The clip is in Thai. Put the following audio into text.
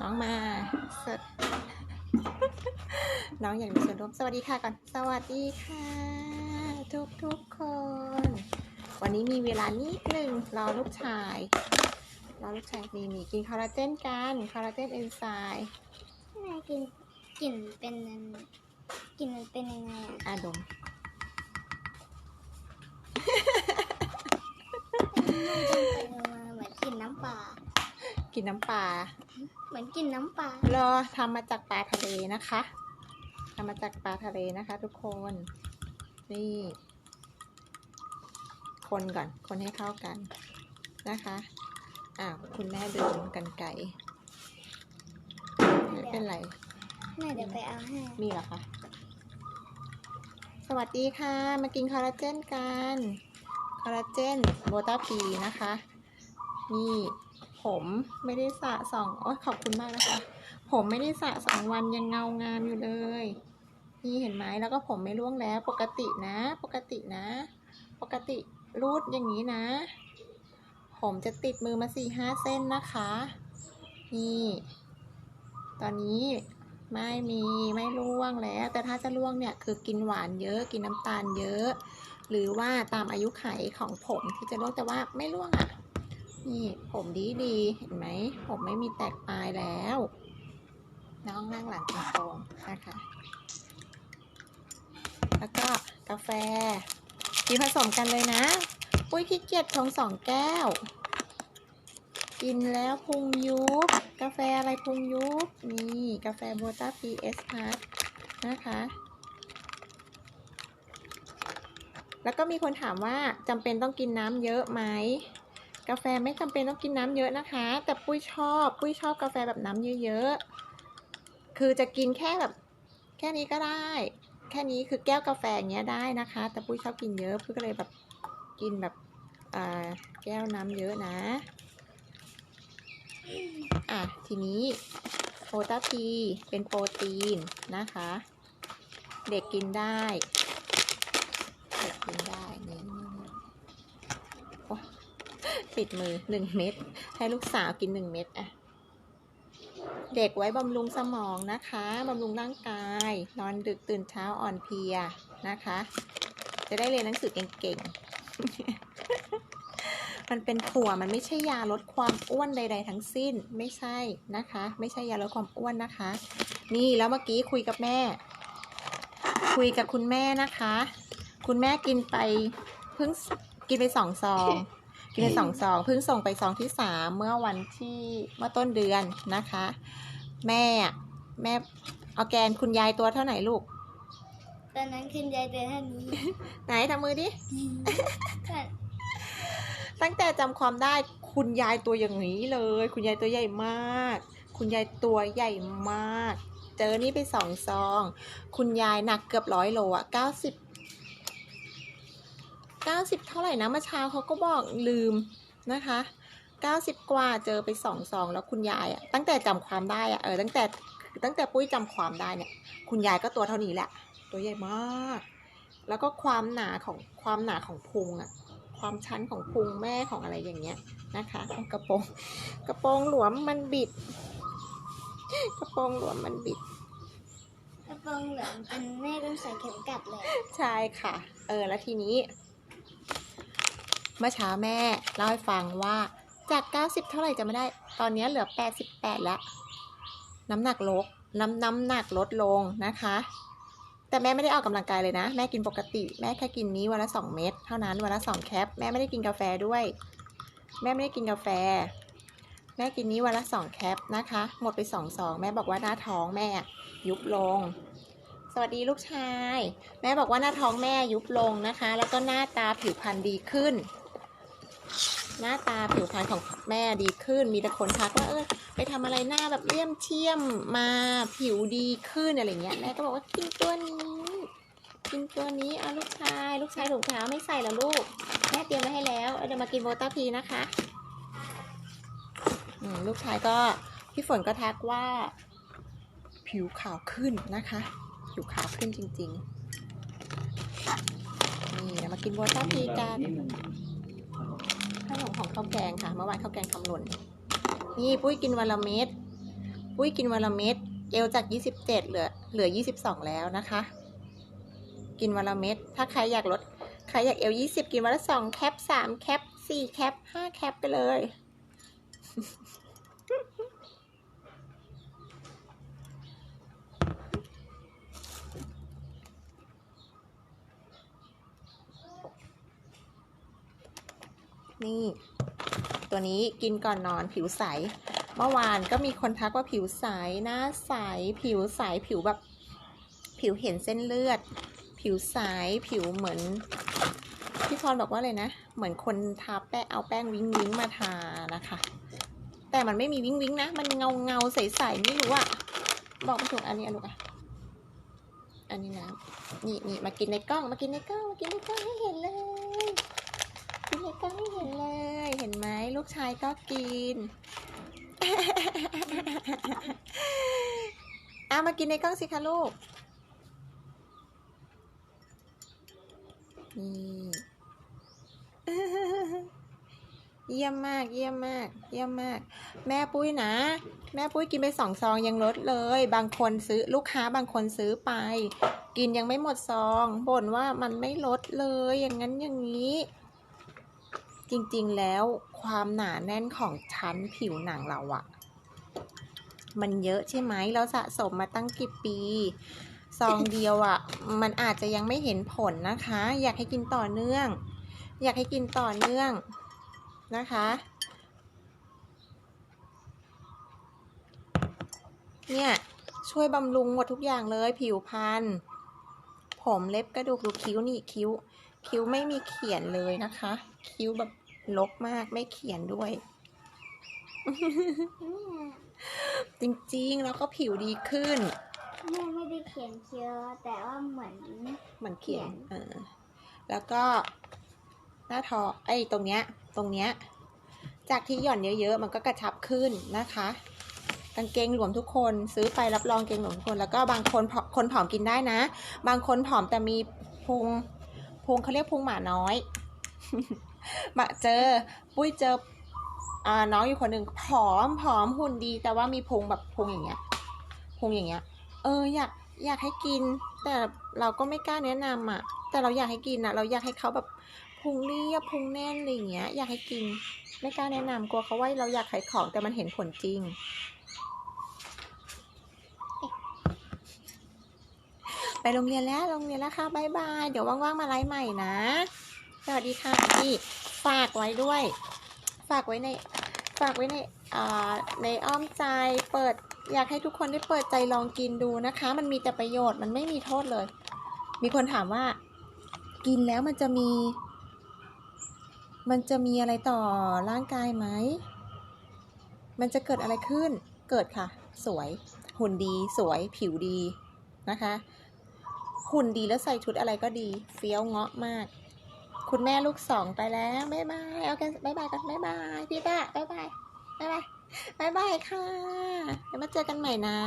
น้องมาสดน้องอยากมีส่วนร่วมสวัสดีค่ะก่อน สวัสดีค่ะ ทุกทุกๆคน วันนี้มีเวลานิดหนึ่งรอลูกชายรอลูกชายมีมีกินคอลลาเจนกันคอลลาเจนเอนไซม์แม่กินกลิ่นเป็นอันกลิ่นมันเป็นยังไงอะอาดมไปมาเหมือนกลิ่นน้ำปลา กินน้ำปลาเหมือนกลิ่นน้ำปลาเหรอทำมาจากปลาทะเลนะคะทำมาจากปลาทะเลนะคะ ทุกคน นี่ คนก่อน คนให้เข้ากันนะคะอ้าวคุณแม่เดินกันไก่ไม่เป็นไรแม่เดี๋ยวไปเอาให้ มีเหรอคะ สวัสดีค่ะ มากินคอลลาเจนกัน คอลลาเจนโบตาปีนะคะ นี่ ผมไม่ได้สระสองโอ้ขอบคุณมากนะคะ ผมไม่ได้สระสองวันยังเงางามอยู่เลย นี่เห็นไหมแล้วก็ผมไม่ร่วงแล้วปกตินะ ปกตินะ ปกติรูดอย่างนี้นะ ผมจะติดมือมาสี่ห้าเส้นนะคะ นี่ ตอนนี้ไม่มีไม่ร่วงแล้ว แต่ถ้าจะร่วงเนี่ยคือกินหวานเยอะกินน้ำตาลเยอะ หรือว่าตามอายุไขของผมที่จะร่วงแต่ว่าไม่ร่วงอะ่ะ นี่ผมดีดีเห็นไหม ผมไม่มีแตกปลายแล้ว น้องนั่งหลังกระโปรงนะคะ แล้วก็กาแฟกินผสมกันเลยนะ ปุ้ยขี้เกียจชงสองแก้ว กินแล้วพุงยุบ กาแฟอะไรพุงยุบ นี่กาแฟโบต้าพีเอสพาร์นะคะ แล้วก็มีคนถามว่าจำเป็นต้องกินน้ำเยอะไหม กาแฟไม่จำเป็นต้องกินน้ำเยอะนะคะ แต่ปุ้ยชอบปุ้ยชอบกาแฟแบบน้ำเยอะๆคือจะกินแค่แบบ แค่นี้ก็ได้ แค่นี้คือแก้วกาแฟอย่างเงี้ยได้นะคะ แต่ปุ้ยชอบกินเยอะปุ้ยก็เลยแบบกินแบบแก้วน้ำเยอะนะ อะทีนี้โพตาพีเป็นโปรตีนนะคะ เด็กกินได้ เด็กกินได้นี่โอ๊ย ปิดมือหนึ่งเม็ดให้ลูกสาวกินหนึ่งเม็ดอะเด็กไว้บำรุงสมองนะคะบำรุงร่างกาย นอนดึกตื่นเช้าอ่อนเพลียนะคะ จะได้เรียนหนังสือเก่งๆ มันเป็นถั่วมันไม่ใช่ยาลดความอ้วนใด ๆ ทั้งสิ้นไม่ใช่นะคะ ไม่ใช่ยาลดความอ้วนนะคะ นี่แล้วเมื่อกี้คุยกับแม่ คุยกับคุณแม่นะคะ คุณแม่กินไปเพิ่งกินไปสองซอง กินไปสองซองเพิ่งส่งไปซองที่สามเมื่อวันที่เมื่อต้นเดือนนะคะ แม่อะแม่เอาแกนคุณยายตัวเท่าไหร่ลูก ตอนนั้นขึ้นยายเดือนเท่านี้ ไหนทำมือดิก็ตั้งแต่จำความได้คุณยายตัวอย่างนี้เลย คุณยายตัวใหญ่มาก คุณยายตัวใหญ่มาก เจอนี่ไปสองซอง คุณยายหนักเกือบร้อยโลอะเก้าสิบ เก้าสิบเท่าไหร่นะเมื่อเช้าเขาก็บอกลืมนะคะเก้าสิบกว่าเจอไปสองซองแล้วคุณยายอะตั้งแต่จำความได้อะเออตั้งแต่ตั้งแต่ปุ้ยจำความได้เนี่ย คุณยายก็ตัวเท่านี้แหละ ตัวใหญ่มาก แล้วก็ความหนาของความหนาของพุงอะความชั้นของพุงแม่ของอะไรอย่างเงี้ยนะคะเอากระโปรงกระโปรงหลวมมันบิด กระโปรงหลวมมันบิดกระโปรงเหลืองเป็นแม่ต้องใส่เข็มกัดเลย ใช่ค่ะ เออ แล้วทีนี้ เมื่อเช้าแม่เล่าให้ฟังว่าจาก 90 เท่าไหร่จะไม่ได้ ตอนนี้เหลือ 88 แล้ว น้ำหนักลดน้ำน้ำหนักลดลงนะคะ แต่แม่ไม่ได้ออกกำลังกายเลยนะ แม่กินปกติ แม่แค่กินนี้วันละ 2 เม็ดเท่านั้น วันละ 2 แคป แม่ไม่ได้กินกาแฟด้วย แม่ไม่ได้กินกาแฟ แม่กินนี้วันละ 2 แคปนะคะ หมดไป2ซอง แม่บอกว่าหน้าท้องแม่ยุบลง สวัสดีลูกชาย แม่บอกว่าหน้าท้องแม่ยุบลงนะคะ แล้วก็หน้าตาผิวพรรณดีขึ้น หน้าตาผิวพรรณของแม่ดีขึ้น มีแต่คนทักว่าเออไปทำอะไรหน้าแบบเลี่ยมเชี่ยมมาผิวดีขึ้นอะไรเงี้ยแม่ก็บอกว่ากินตัวนี้กินตัวนี้เอาลูกชาย ลูกชายถุงเท้าไม่ใส่แล้วลูกแม่เตรียมไว้ให้แล้วเดี๋ยวมากินโวต้าพีนะคะลูกชายก็พี่ฝนก็ทักว่า ผิวขาวขึ้นนะคะ ผิวขาวขึ้นจริง ๆ นี่เรามากินโวต้าพีกัน นมของข้าวแกงค่ะเมื่อวานข้าวแกงคำหล่น นี่ปุ้ยกินวันละเม็ดปุ้ยกินวันละเม็ดเอลจาก 27 เหลือเหลือ 22 แล้วนะคะ กินวันละเม็ดถ้าใครอยากลดใครอยากเอล20 กินวันละ 2 แคป 3 แคป 4 แคป 5 แคปไปเลย นี่ ตัวนี้กินก่อนนอนผิวใส เมื่อวานก็มีคนทักว่าผิวใส หน้าใส ผิวใส ผิวแบบ ผิวเห็นเส้นเลือด ผิวใส ผิวเหมือน พี่พรบอกว่าเลยนะ เหมือนคนทาแป้งเอาแป้งวิ้งวิ้งมาทานะคะ แต่มันไม่มีวิ้งวิ้งนะ มันเงาเงาใสใสๆไม่รู้อะบอกไม่ถูกอันนี้อันลูกอะอันนี้นะนี่นี่มากินในกล้อง มากินในกล้อง มากินในกล้องให้เห็นเลย กินในกล้องให้เห็นเลย เห็นไหมลู กชายก็กิน เอามากินในกล้องสิคะลูก นี่ เยี่ยมมาก เยี่ยมมาก เยี่ยมมาก แม่ปุ้ยนะ แม่ปุ้ยกินไปสองซองยังลดเลย บางคนซื้อลูกค้าบางคนซื้อไป กินยังไม่หมดซองบ่นว่ามันไม่ลดเลย อย่างนั้นอย่างนี้ จริงๆแล้วความหนาแน่นของชั้นผิวหนังเราอะมันเยอะใช่ไหมเราสะสมมาตั้งกี่ปีซองเดียวอะมันอาจจะยังไม่เห็นผลนะคะ อยากให้กินต่อเนื่อง อยากให้กินต่อเนื่องนะคะ เนี่ย ช่วยบำรุงหมดทุกอย่างเลยผิวพรรณผมเล็บกระดูกดูคิ้วนี่คิ้ว คิ้วไม่มีเขียนเลยนะคะ คิ้วแบบลกมากไม่เขียนด้วย จริงๆ แล้วก็ผิวดีขึ้น แม่ไม่ได้เขียนเคี้ยวแต่ว่าเหมือน เหมือนเขียนเขียน เออ แล้วก็หน้าท้องไอ้ตรงเนี้ย ตรงเนี้ย จากที่หย่อนเยอะๆ มันก็กระชับขึ้นนะคะ กางเกงหลวมทุกคนซื้อไปรับรองเกงหลวมทุกคน แล้วก็บางคนผอคนผอมกินได้นะ บางคนผอมแต่มีพุงพุงเขาเรียกพุงหมาน้อย มาเจอ ปุ้ยเจออ่าน้องอยู่คนหนึ่งผอมผอมหุ่นดี แต่ว่ามีพุงแบบพุงอย่างเงี้ยพุงอย่างเงี้ย เอออยากอยากให้กิน แต่เราก็ไม่กล้าแนะนำอะ แต่เราอยากให้กินอะ เราอยากให้เขาแบบพุงเรียบพุงแน่นอะไรอย่างเงี้ย อยากให้กิน ไม่กล้าแนะนำกลัวเขาว่าเราอยากขายของแต่มันเห็นผลจริงไปโรงเรียนแล้ว โรงเรียนแล้วค่ะบายบาย เดี๋ยวว่างๆ มาไลฟ์ใหม่นะ สวัสดีค่ะนี่ ฝากไว้ด้วย ฝากไว้ในฝากไว้ในอ่าในอ้อมใจเปิดอยากให้ทุกคนได้เปิดใจลองกินดูนะคะ มันมีแต่ประโยชน์มันไม่มีโทษเลย มีคนถามว่า กินแล้วมันจะมี มันจะมีอะไรต่อร่างกายไหม มันจะเกิดอะไรขึ้น เกิดค่ะ สวย หุ่นดี สวย ผิวดีนะคะ หุ่นดีแล้วใส่ชุดอะไรก็ดี เฟี้ยวเงาะมาก คุณแม่ลูกสองไปแล้วบ๊ายบายเอากันบ๊ายบายกันบ๊ายบายพี่ต้าบ๊ายบายบ๊ายบายบ๊ายบายค่ะเดี๋ยวมาเจอกันใหม่นะ